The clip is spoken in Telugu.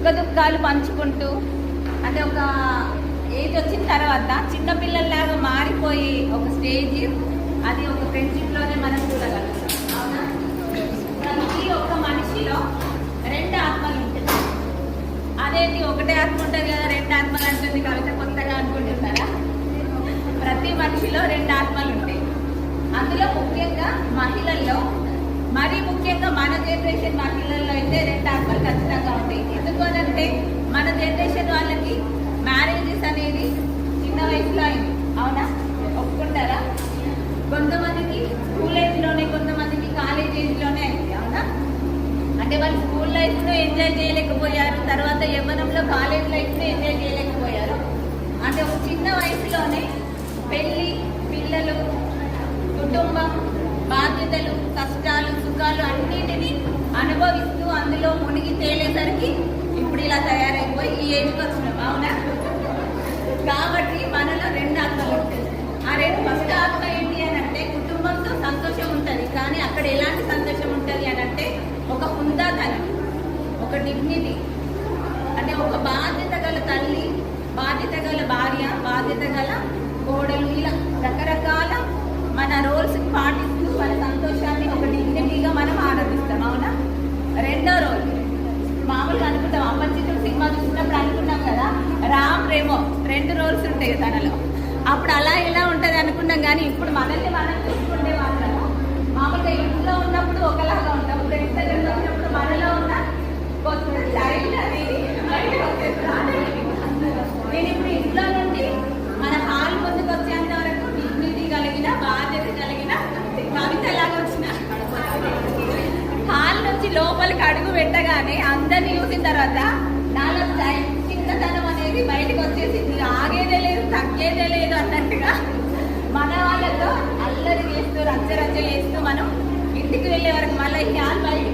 సుఖ దుఃఖాలు పంచుకుంటూ అంటే ఒక ఏజ్ వచ్చిన తర్వాత చిన్నపిల్లల్లాగా మారిపోయి ఒక స్టేజ్ అది ఒక ఫ్రెండ్షిప్లోనే మనం చూడగలుగుతాం. అవునా? ప్రతి ఒక్క మనిషిలో రెండు ఆత్మలు ఉంటాయి. అదేంటి? ఒకటే ఆత్మ ఉంటుంది కదా రెండు ఆత్మలు అంటుంది కవిత కొత్తగా అనుకుంటున్నారా? ప్రతి మనిషిలో రెండు ఆత్మలు ఉంటాయి. అందులో ముఖ్యంగా మహిళల్లో మరీ ముఖ్యంగా మన జనరేషన్ మహిళల్లో అయితే రెండు ఆత్మలు ఖచ్చితంగా ఉంటాయి ఎందుకు అని అంటే మన జనరేషన్ వాళ్ళకి మ్యారేజెస్ అనేది చిన్న అయింది అవునా? ఒప్పుకుంటారా? కొంతమందికి స్కూల్ ఏజ్లోనే కొంతమందికి కాలేజ్ ఏజ్లోనే అయింది అవునా? అంటే వాళ్ళు స్కూల్ లైఫ్ను ఎంజాయ్ చేయలేకపోయారు తర్వాత యవ్వనంలో కాలేజ్ లైఫ్ను ఎంజాయ్ చేయలేకపోయారు. అంటే ఒక చిన్న వయసులోనే పెళ్ళి పిల్లలు కుటుంబం బాధ్యతలు కష్టాలు సుఖాలు అన్నిటినీ అనుభవిస్తూ అందులో మునిగి తేలేసరికి ఇప్పుడు ఇలా తయారైపోయి ఈ ఏజ్కి వచ్చినాం అవునా? కాబట్టి మనలో రెండు ఆత్మలు ఉంటాయి. ఆ రెండు ఫస్ట్ ఆత్మ ఏంటి అని అంటే కుటుంబంతో సంతోషం ఉంటుంది. కానీ అక్కడ ఎలాంటి సంతోషం ఉంటుంది అని అంటే ఒక హుందాతనం ఒక డిగ్నిటీ అంటే ఒక బాధ్యత గల తల్లి బాధ్యత గల భార్య బాధ్యత గల కోడలు ఇలా రకరకాల మన రోల్స్ పాటిస్తూ మన సంతోషాన్ని ఒక డిగ్నిటీగా మనం ఆరాధిస్తాం. అవునా? రెండో రోల్. మామూలుగా అనుకుంటాం అప్పచ్చితుడు సినిమా చూసినప్పుడు ఉంటాయి తనలో అప్పుడు అలా ఇలా ఉంటుంది అనుకున్నాం కానీ ఇప్పుడు మనల్ని మనం చూసుకుంటే మాత్రం మామూలుగా ఇంట్లో ఉన్నప్పుడు ఒకలాగా ఉంటాం. ఇప్పుడు దగ్గర ఉన్నప్పుడు మనలో ఉన్న చైల్డ్ అనేది నేను ఇప్పుడు ఇంట్లో నుండి మన హాల్ ముందుకు వచ్చేంత వరకు డిగ్నిటీ కలిగిన బాధ్యత కలిగిన కవిత లాగా వచ్చిన హాల్ నుంచి లోపలికి అడుగు పెట్టగానే అందరిని చూసిన తర్వాత నాలుగు చై- మనకే తెలియదు అన్నట్టుగా మన వాళ్ళతో అల్లరి చేస్తూ రచ్చ రచ్చ చేస్తూ మనం ఇంటికి వెళ్ళే వరకు మళ్ళీ ఈ బయట